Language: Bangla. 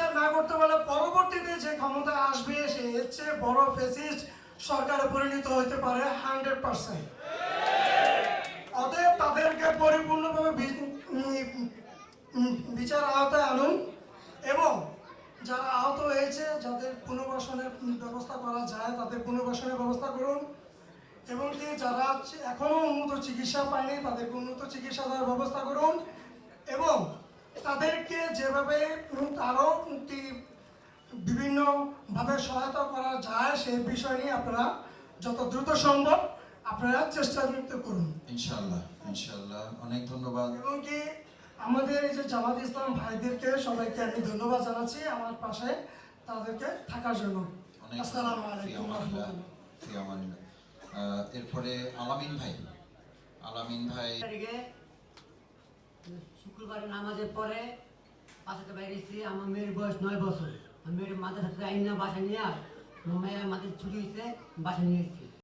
বিচার না করতে পারলে পরবর্তীতে যে ক্ষমতা আসবে, সে এর চেয়ে বড় ফেসিস্ট সরকারে পরিণত হতে পারে হান্ড্রেড পার্সেন্ট। অতএব তাদেরকে পরিপূর্ণভাবে বিচার আওতায় আনুন এবং যারা আহত হয়েছে, যাদের পুনর্বাসনের ব্যবস্থা করা যায়, তাদের পুনর্বাসনের ব্যবস্থা করুন এবং যারা এখনও এখনও উন্নত চিকিৎসা পায়নি তাদের উন্নত চিকিৎসা দেওয়ার ব্যবস্থা করুন। যেভাবে উম, আরও একটি বিভিন্নভাবে সহায়তা করা যায় সেই বিষয় নিয়ে আপনারা যত দ্রুত সম্ভব আপনারা চেষ্টা করুন। ইনশাআল্লাহ ইনশাআল্লাহ। অনেক ধন্যবাদ। এবং কি আমাদের এই যে জামাত ইসলাম ভাইদেরকে সবাইকে আমি ধন্যবাদ জানাচ্ছি আমার পাশে তাদেরকে থাকার জন্য। আসসালামু আলাইকুম এরপরে আলামিন ভাই। আলামিন ভাই। শুক্রবারে নামাজের পরে বাসাতে বাইরে এসে আমার মেয়ের বয়স নয় বছর মেয়ের মাথার সাথে আইন না, বাসা নিয়ে মেয়ের মাথায় ছুটি হয়েছে, বাসা নিয়ে এসেছি